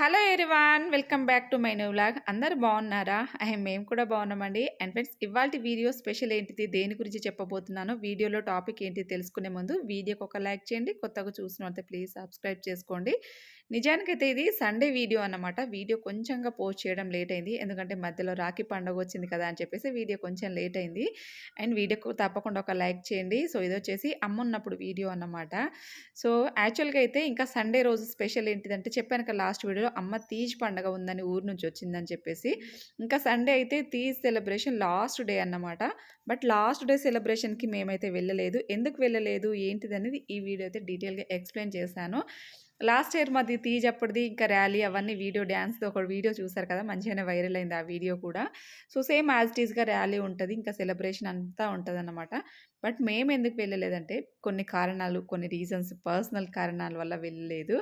Hello everyone welcome back to my new vlog అందరు బాగున్నారా? And మేము కూడా బాగున్నామండి. అండ్ ఫ్రెండ్స్ ఇవాళ వీడియో స్పెషల్ ఏంటిది? దేని గురించి చెప్పబోతున్నాను వీడియోలో టాపిక్ ఏంటి తెలుసుకునే ముందు వీడియోకి ఒక లైక్ చేయండి. కొత్తగా చూసినట్లయితే ప్లీజ్ సబ్స్క్రైబ్ చేసుకోండి. నిజానికైతే ఇది సండే వీడియో అన్నమాట. వీడియో కొంచెంగా పోస్ట్ చేయడం లేట్ అయింది. ఎందుకంటే మధ్యలో రాఖీ పండుగ వచ్చింది కదా అని చెప్పేసి వీడియో కొంచెం లేట్ అయింది. అండ్ వీడియోకు తప్పకుండా ఒక లైక్ చేయండి. సో ఇది వచ్చేసి అమ్మ ఉన్నప్పుడు వీడియో అన్నమాట. సో యాక్చువల్గా అయితే ఇంకా సండే రోజు స్పెషల్ ఏంటిదంటే చెప్పాను కదా లాస్ట్ వీడియోలో అమ్మ తీజ్ పండగ ఉందని ఊరు నుంచి వచ్చిందని చెప్పేసి. ఇంకా సండే అయితే తీజ్ సెలబ్రేషన్ లాస్ట్ డే అన్నమాట. బట్ లాస్ట్ డే సెలబ్రేషన్కి మేమైతే వెళ్ళలేదు. ఎందుకు వెళ్ళలేదు? ఏంటిది అనేది ఈ వీడియో అయితే డీటెయిల్గా ఎక్స్ప్లెయిన్ చేశాను. లాస్ట్ ఇయర్ మాది తీజ్ అప్పటిది ఇంకా ర్యాలీ అవన్నీ వీడియో డ్యాన్స్ది ఒక వీడియో చూసారు కదా మంచిగానే వైరల్ అయింది ఆ వీడియో కూడా. So same as it rally ఉంటుంది ఇంకా సెలబ్రేషన్ అంతా ఉంటుంది అన్నమాట బట్ మేము ఎందుకు వెళ్ళలేదంటే కొన్ని కారణాలు కొన్ని రీజన్స్ పర్సనల్ కారణాల వల్ల వెళ్ళలేదు.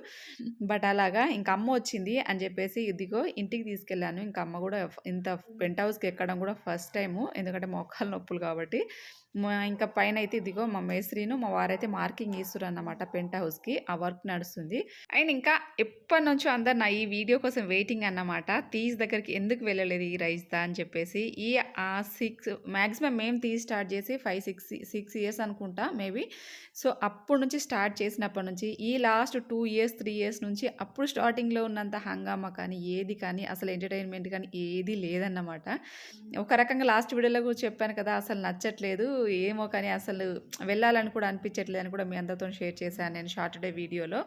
బట్ అలాగా ఇంకా అమ్మ వచ్చింది అని చెప్పేసి ఇదిగో ఇంటికి తీసుకెళ్ళాను. ఇంకా అమ్మ కూడా ఇంత పెంట్ హౌస్కి ఎక్కడం కూడా ఫస్ట్ టైము ఎందుకంటే మోకాలు నొప్పులు కాబట్టి. మా ఇంకా పైన అయితే ఇదిగో మా మేస్త్రీను మా వారైతే మార్కింగ్ ఇస్తారు అన్నమాట పెంట్ హౌస్కి. ఆ వర్క్ నడుస్తుంది. అండ్ ఇంకా ఎప్పటి నుంచో అందరు నా ఈ వీడియో కోసం వెయిటింగ్ అన్నమాట. తీజ్ దగ్గరికి ఎందుకు వెళ్ళలేదు ఈ రైస్దా అని చెప్పేసి. ఈ సిక్స్ మ్యాక్సిమం మేము తీజ్ స్టార్ట్ చేసి ఫైవ్ సిక్స్ సిక్స్ ఇయర్స్ అనుకుంటా మేబీ సో అప్పటి నుంచి స్టార్ట్ చేసినప్పటి నుంచి ఈ last two years three years నుంచి అప్పుడు స్టార్టింగ్లో ఉన్నంత హంగామా కానీ ఏది కానీ అసలు ఎంటర్టైన్మెంట్ కానీ ఏది లేదన్నమాట. ఒక రకంగా లాస్ట్ వీడియోలో కూడా చెప్పాను కదా అసలు నచ్చట్లేదు ఏమో కానీ అసలు వెళ్ళాలని కూడా అనిపించట్లేదు అని కూడా మీ అందరితో షేర్ చేశాను నేను సాటర్డే వీడియోలో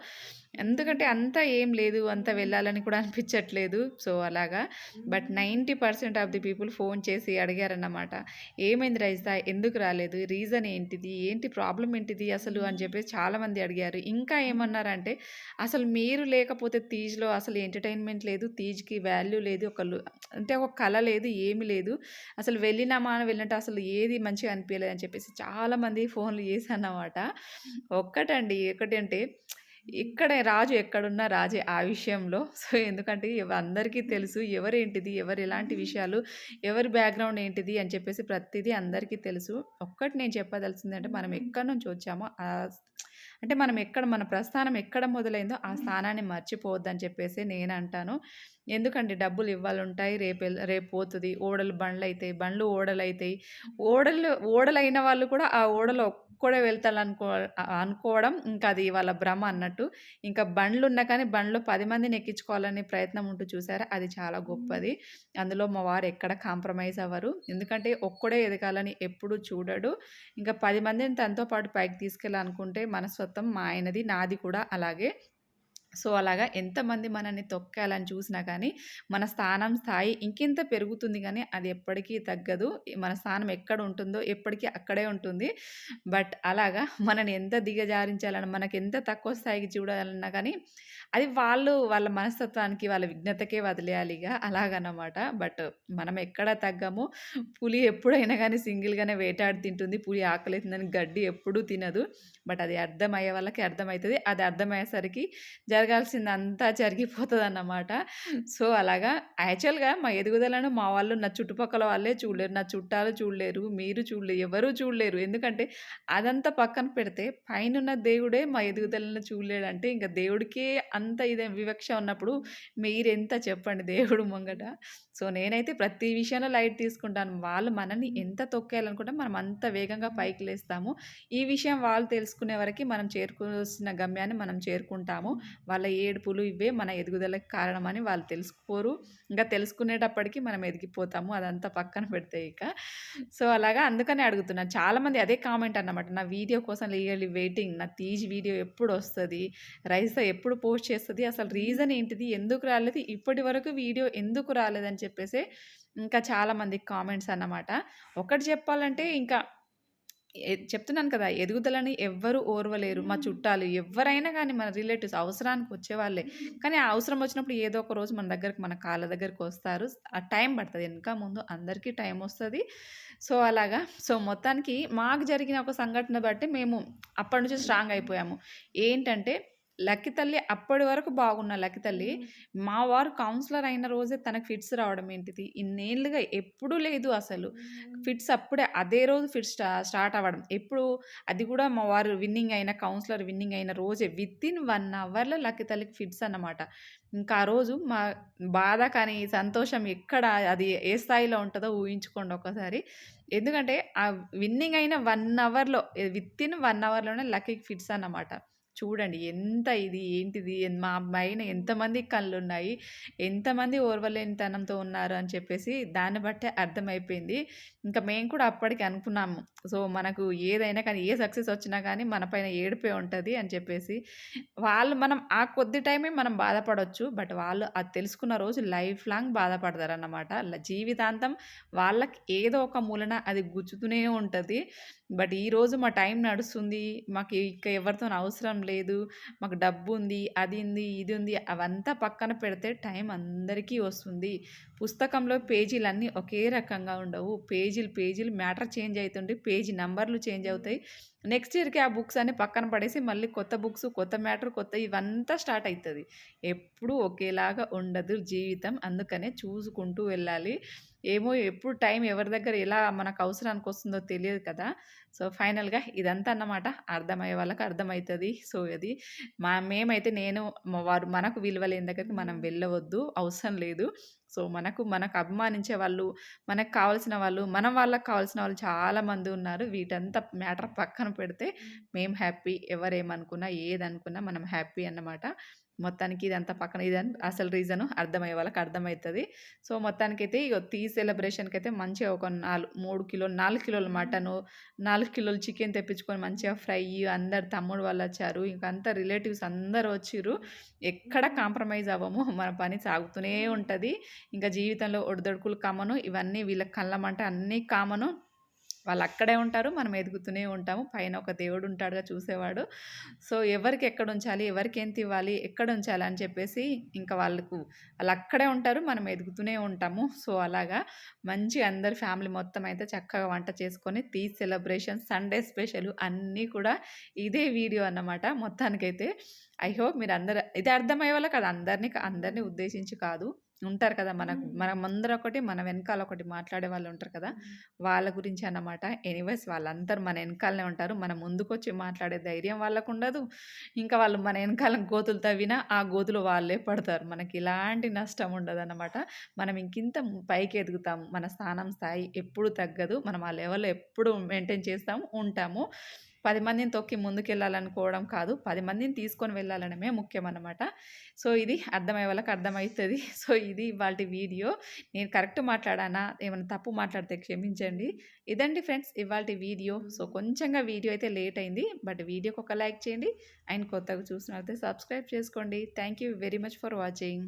ఎందుకంటే అంత ఏం లేదు అంత వెళ్ళాలని కూడా అనిపించట్లేదు. సో అలాగా. But ninety percent of the people phone చేసి అడిగారన్నమాట. ఏమైంది రైస్తా ఎందుకు రాలేదు? రీజన్ ఏంటిది? ఏంటి ప్రాబ్లం ఏంటిది అసలు? అని చెప్పేసి చాలామంది అడిగారు. ఇంకా ఏమన్నారంటే అసలు మీరు లేకపోతే తీజ్లో అసలు ఎంటర్టైన్మెంట్ లేదు తీజ్కి వాల్యూ లేదు ఒక అంటే ఒక కళ లేదు ఏమీ లేదు. అసలు వెళ్ళినామా అని వెళ్ళినట్టు అసలు ఏది మంచిగా అనిపించలేదు అని చెప్పేసి చాలామంది ఫోన్లు చేశానమాట ఒక్కటండి ఒకటి అంటే ఇక్కడే రాజు ఎక్కడున్నా రాజే ఆ విషయంలో. సో ఎందుకంటే అందరికీ తెలుసు ఎవరేంటిది ఎవరు ఎలాంటి విషయాలు ఎవరి బ్యాక్గ్రౌండ్ ఏంటిది అని చెప్పేసి ప్రతిదీ అందరికీ తెలుసు. ఒక్కటి నేను చెప్పదలుచుంది అంటే మనం ఎక్కడి నుంచి వచ్చామో అంటే మనం ఎక్కడ మన ప్రస్థానం ఎక్కడ మొదలైందో ఆ స్థానాన్ని మర్చిపోవద్దని చెప్పేసి నేను అంటాను. ఎందుకంటే డబ్బులు ఇవ్వాలుంటాయి రేపు రేపు పోతుంది ఓడలు బండ్లు అవుతాయి బండ్లు ఓడలు అవుతాయి ఓడలు ఓడలైన వాళ్ళు కూడా ఆ ఓడలో ఒక్కడే వెళ్తారు అనుకో అనుకోవడం ఇంకా అది వాళ్ళ భ్రమ అన్నట్టు. ఇంకా బండ్లు ఉన్నా కానీ బండ్లో పది మందిని ఎక్కించుకోవాలనే ప్రయత్నం ఉంటూ చూసారా? అది చాలా గొప్పది. అందులో మా వారు ఎక్కడ కాంప్రమైజ్ అవ్వరు. ఎందుకంటే ఒక్కడే ఎదగాలని ఎప్పుడు చూడడు. ఇంకా పది మందిని తనతో పాటు పైకి తీసుకెళ్ళాలనుకుంటే మనస్తత్వం మా ఆయనది నాది కూడా అలాగే. సో అలాగా ఎంతమంది మనల్ని తొక్కాలని చూసినా కానీ మన స్థానం స్థాయి ఇంకింత పెరుగుతుంది కానీ అది ఎప్పటికీ తగ్గదు. మన స్థానం ఎక్కడ ఉంటుందో ఎప్పటికీ అక్కడే ఉంటుంది. బట్ అలాగా మనని ఎంత దిగజారించాలని మనకి ఎంత తక్కువ స్థాయికి చూడాలన్నా కానీ అది వాళ్ళు వాళ్ళ మనస్తత్వానికి వాళ్ళ విఘ్నతకే వదిలేయాలి ఇక. అలాగనమాట. బట్ మనం ఎక్కడ తగ్గము. పులి ఎప్పుడైనా కానీ సింగిల్గానే వేటాడి తింటుంది. పులి ఆకలితుందని గడ్డి ఎప్పుడూ తినదు. బట్ అది అర్థమయ్యే వాళ్ళకి అర్థమవుతుంది. అది అర్థమయ్యేసరికి జరగాల్సిందంతా జరిగిపోతుంది అన్నమాట సో అలాగా యాక్చువల్గా మా ఎదుగుదలను మా వాళ్ళు నా చుట్టుపక్కల వాళ్ళే చూడలేరు. నా చుట్టాలు చూడలేరు మీరు చూడలేరు ఎవరూ చూడలేరు. ఎందుకంటే అదంతా పక్కన పెడితే పైనున్న దేవుడే మా ఎదుగుదలను చూడలేడంటే ఇంకా దేవుడికే అంత ఇదే వివక్ష ఉన్నప్పుడు మీరెంత చెప్పండి దేవుడు ముంగట. సో నేనైతే ప్రతి విషయంలో లైట్ తీసుకుంటాను. వాళ్ళు మనల్ని ఎంత తొక్కేయాలనుకుంటే మనం అంత వేగంగా పైకి లేస్తాము. ఈ విషయం వాళ్ళు తెలుసుకునే వరకు మనం చేరుకోవాల్సిన గమ్యాన్ని మనం చేరుకుంటాము. వాళ్ళ ఏడుపులు ఇవే మన ఎదుగుదలకు కారణమని వాళ్ళు తెలుసుకోరు. ఇంకా తెలుసుకునేటప్పటికి మనం ఎదిగిపోతాము. అదంతా పక్కన పెడితే ఇక. సో అలాగా అందుకనే అడుగుతున్నాను చాలామంది అదే కామెంట్ అన్నమాట. నా వీడియో కోసం లీగల్లీ వెయిటింగ్. నా తీజ్ వీడియో ఎప్పుడు వస్తుంది? రైస్ ఎప్పుడు పోస్ట్ చేస్తుంది? అసలు రీజన్ ఏంటిది? ఎందుకు రాలేదు? ఇప్పటి వరకు వీడియో ఎందుకు రాలేదని చెప్పేసి ఇంకా చాలామంది కామెంట్స్ అన్నమాట. ఒకటి చెప్పాలంటే ఇంకా చెప్తున్నాను కదా ఎదుగుదలని ఎవ్వరు ఓర్వలేరు. మా చుట్టాలు ఎవరైనా కానీ మన రిలేటివ్స్ అవసరానికి వచ్చేవాళ్ళే. కానీ ఆ అవసరం వచ్చినప్పుడు ఏదో ఒక రోజు మన దగ్గరికి మన కాళ్ళ దగ్గరికి వస్తారు. ఆ టైం పడుతుంది. వెనక ముందు అందరికీ టైం వస్తుంది. సో అలాగా. సో మొత్తానికి మాకు జరిగిన ఒక సంఘటన బట్టి మేము అప్పటి నుంచి స్ట్రాంగ్ అయిపోయాము. ఏంటంటే లక్కీ తల్లి అప్పటి వరకు బాగున్న లక్కీ తల్లి మా వారు కౌన్సిలర్ అయిన రోజే తనకు ఫిట్స్ రావడం ఏంటిది? ఇన్నేళ్ళుగా ఎప్పుడూ లేదు అసలు. ఫిట్స్ అప్పుడే అదే రోజు ఫిట్స్ స్టా స్టార్ట్ అవ్వడం. ఎప్పుడు అది కూడా మా వారు విన్నింగ్ అయిన కౌన్సిలర్ విన్నింగ్ అయిన రోజే విత్ ఇన్ వన్ అవర్లో లక్కీ తల్లికి ఫిట్స్ అన్నమాట. ఇంకా ఆ రోజు మా బాధ కానీ సంతోషం ఎక్కడ అది ఏ స్థాయిలో ఉంటుందో ఊహించుకోండి ఒకసారి ఎందుకంటే ఆ విన్నింగ్ అయిన వన్ అవర్లో విత్ ఇన్ వన్ అవర్లోనే లక్కీకి ఫిట్స్ అన్నమాట. చూడండి ఎంత ఇది ఏంటిది మా అమ్మాయిన ఎంతమంది కళ్ళు ఉన్నాయి ఎంతమంది ఓర్వలేనితనంతో ఉన్నారు అని చెప్పేసి దాన్ని బట్టే అర్థమైపోయింది. ఇంకా మేము కూడా అప్పటికి అనుకున్నాము. సో మనకు ఏదైనా కానీ ఏ సక్సెస్ వచ్చినా కానీ మన పైన ఏడిపే ఉంటుంది అని చెప్పేసి వాళ్ళు మనం ఆ కొద్ది టైమే మనం బాధపడవచ్చు బట్ వాళ్ళు అది తెలుసుకున్న రోజు లైఫ్ లాంగ్ బాధపడతారు అన్నమాట జీవితాంతం వాళ్ళకి ఏదో ఒక మూలన అది గుచ్చుతూనే ఉంటుంది. బట్ ఈరోజు మా టైం నడుస్తుంది. మాకు ఇక ఎవరితో అవసరం లేదు. మాకు డబ్బు ఉంది అది ఉంది ఇది ఉంది అవంతా పక్కన పెడితే టైం అందరికీ వస్తుంది. పుస్తకంలో పేజీలన్నీ ఒకే రకంగా ఉండవు. పేజీలు పేజీలు మ్యాటర్ చేంజ్ అవుతుండే పేజీ నంబర్లు చేంజ్ అవుతాయి. నెక్స్ట్ ఇయర్కి ఆ బుక్స్ అన్ని పక్కన పడేసి మళ్ళీ కొత్త బుక్స్ కొత్త మ్యాటర్ కొత్త ఇవంతా స్టార్ట్ అవుతుంది ఎప్పుడు ఒకేలాగా ఉండదు జీవితం. అందుకనే చూసుకుంటూ వెళ్ళాలి. ఏమో ఎప్పుడు టైం ఎవరి దగ్గర ఎలా మనకు అవసరానికి వస్తుందో తెలియదు కదా. సో ఫైనల్గా ఇదంతా అన్నమాట. అర్థమయ్యే వాళ్ళకి అర్థమవుతుంది. సో అది మా మేమైతే నేను వారు మనకు విలువ లేని దగ్గరికి మనం వెళ్ళవద్దు. అవసరం లేదు. సో మనకు మనకు అభిమానించే వాళ్ళు మనకు కావాల్సిన వాళ్ళు మన వాళ్ళకి కావాల్సిన వాళ్ళు చాలామంది ఉన్నారు. వీటంతా మ్యాటర్ పక్కన పెడితే మేము హ్యాపీ. ఎవరేమనుకున్నా ఏదనుకున్నా మనం హ్యాపీ అన్నమాట. మొత్తానికి ఇదంతా పక్కన ఇది అసలు రీజను అర్థమయ్యే వాళ్ళకి అర్థమవుతుంది. సో మొత్తానికైతే ఇక తీ సెలబ్రేషన్కి అయితే మంచిగా ఒక నాలుగు మూడు కిలోలు నాలుగు కిలోల మటను నాలుగు కిలోలు చికెన్ తెప్పించుకొని మంచిగా ఫ్రై అందరు తమ్ముడు వాళ్ళు వచ్చారు. ఇంకా అంతా రిలేటివ్స్ అందరు వచ్చిర్రు. ఎక్కడ కాంప్రమైజ్ అవ్వము మన పని సాగుతూనే ఉంటుంది. ఇంకా జీవితంలో ఒడిదొడుకులు కామను ఇవన్నీ వీళ్ళకి కళ్ళమంట అన్నీ కామను. వాళ్ళు అక్కడే ఉంటారు మనం ఎదుగుతూనే ఉంటాము. పైన ఒక దేవుడు ఉంటాడుగా చూసేవాడు. సో ఎవరికి ఎక్కడ ఉంచాలి ఎవరికి ఎంత ఇవ్వాలి ఎక్కడ ఉంచాలి అని చెప్పేసి ఇంకా వాళ్ళకు వాళ్ళు అక్కడే ఉంటారు మనం ఎదుగుతూనే ఉంటాము. సో అలాగా మంచి అందరి ఫ్యామిలీ మొత్తం అయితే చక్కగా వంట చేసుకొని తీ సెలబ్రేషన్ సండే స్పెషల్ అన్నీ కూడా ఇదే వీడియో అన్నమాట మొత్తానికైతే. ఐ హోప్ మీరు అందరు ఇది అర్థమయ్యే వాళ్ళకి అది అందరినీ అందరినీ ఉద్దేశించి కాదు. ఉంటారు కదా మనకు మన ముందర ఒకటి మన వెనకాల ఒకటి మాట్లాడే వాళ్ళు ఉంటారు కదా వాళ్ళ గురించి అన్నమాట. ఎనీవేస్ వాళ్ళందరూ మన వెనకాలనే ఉంటారు. మన ముందుకొచ్చి మాట్లాడే ధైర్యం వాళ్ళకు ఉండదు ఇంకా వాళ్ళు మన వెనకాల గోతులు తవ్వినా ఆ గోతులు వాళ్ళే పడతారు. మనకి ఎలాంటి నష్టం ఉండదు అన్నమాట మనం ఇంకింత పైకి ఎదుగుతాము మన స్థానం స్థాయి ఎప్పుడు తగ్గదు. మనం ఆ లెవెల్లో ఎప్పుడు మెయింటైన్ చేస్తాము ఉంటాము. పది మందిని తొక్కి ముందుకెళ్ళాలనుకోవడం కాదు పది మందిని తీసుకొని వెళ్ళాలనమే ముఖ్యం అన్నమాట సో ఇది అర్థమయ్యే వాళ్ళకి అర్థమవుతుంది. సో ఇది ఇవాళ వీడియో. నేను కరెక్ట్ మాట్లాడానా? ఏమైనా తప్పు మాట్లాడితే క్షమించండి. ఇదండి ఫ్రెండ్స్ ఇవాళ వీడియో. సో కొంచెంగా వీడియో అయితే లేట్ అయింది. బట్ వీడియోకి ఒక లైక్ చేయండి. అండ్ కొత్తగా చూసినట్లయితే సబ్స్క్రైబ్ చేసుకోండి. Thank you very much for watching.